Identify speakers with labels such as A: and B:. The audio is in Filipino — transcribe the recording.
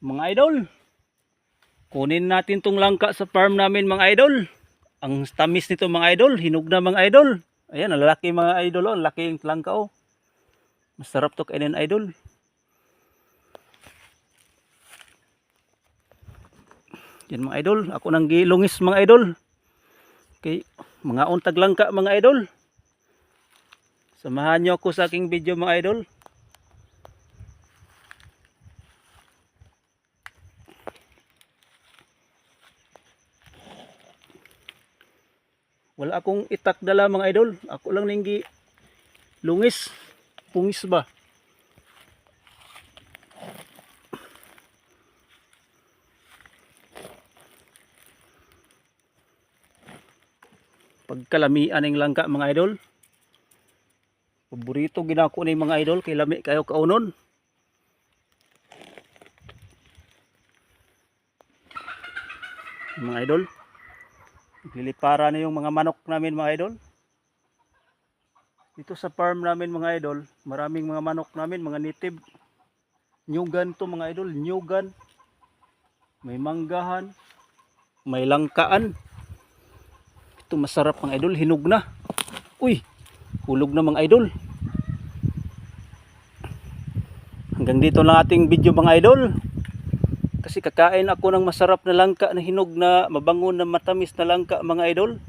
A: Mga idol, kunin natin tong langka sa farm namin mga idol. Ang tamis nito mga idol, hinog na mga idol. Ayan, ang lalaki mga idol, oh, ang laki yung langka oh. Masarap to kainin idol. Yan mga idol, ako nang gilungis mga idol. Okay, mga untag langka mga idol. Samahan niyo ako sa aking video mga idol. Wala akong itak dala mga idol. Ako lang ninggi lungis. Pungis ba? Pagkalamian ng langka mga idol. Paborito ginako ni mga idol kay lami kayo kaunon. Mga idol. Lilipara na yung mga manok namin mga idol. Dito sa farm namin mga idol, maraming mga manok namin, mga native. Nyugan to mga idol, nyugan. May manggahan, may langkaan. Ito masarap mga idol, hinog na. Uy, hulog na mga idol. Hanggang dito lang ating video mga idol. Kasi kakain ako ng masarap na langka na hinog na mabango na matamis na langka mga idol.